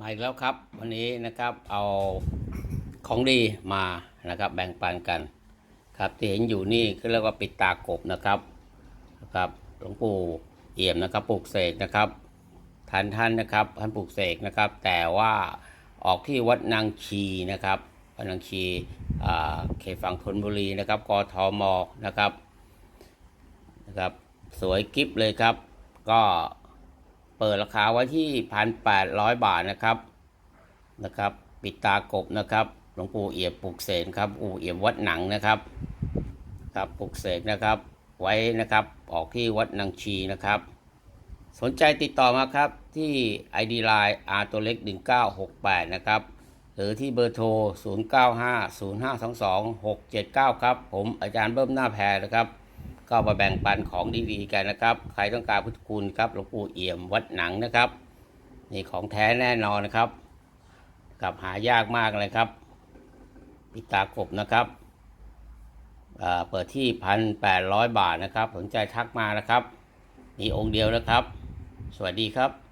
มาอีกแล้วครับ วันนี้นะครับเอาของดีมานะครับ แบ่งปันกันครับที่เห็นอยู่นี่ก็เรียกว่าปิดตากบนะครับนะครับหลวงปู่เอี่ยมนะครับปลูกเสกนะครับท่านท่านนะครับท่านปลูกเสกนะครับ แต่ว่าออกที่วัดนางชีนะครับวัดนางชีอ่าเขตฝั่งธนบุรีนะครับกทมนะครับนะครับ สวยกิฟเลยครับ ก็ เปิดราคาไว้ที่พันแปดร้อยบาทนะครับนะครับ ปิดตากบนะครับหลวงปู่เอี่ยมปลูกเสกครับปู่เอี่ยมวัดหนังนะครับครับปลูกเสกนะครับ ไว้นะครับออกที่วัดนางชีนะครับ สนใจติดต่อมาครับที่ ID Line R ตัวเล็ก 1968 นะครับ หรือที่เบอร์โทร 0950522679 ครับ ผมอาจารย์เบิ้มหน้าแพรนะครับ ก็มาแบ่งปันของดีๆกันนะครับ ใครต้องการพุทธคุณครับหลวงปู่เอี่ยมวัดหนังนะครับนี่ของแท้แน่นอนนะครับ กับหายากมากเลยครับปิตากบนะครับอ่าเปิดที่พันแปดร้อยบาทนะครับ สนใจทักมานะครับ มีองค์เดียวนะครับ สวัสดีครับ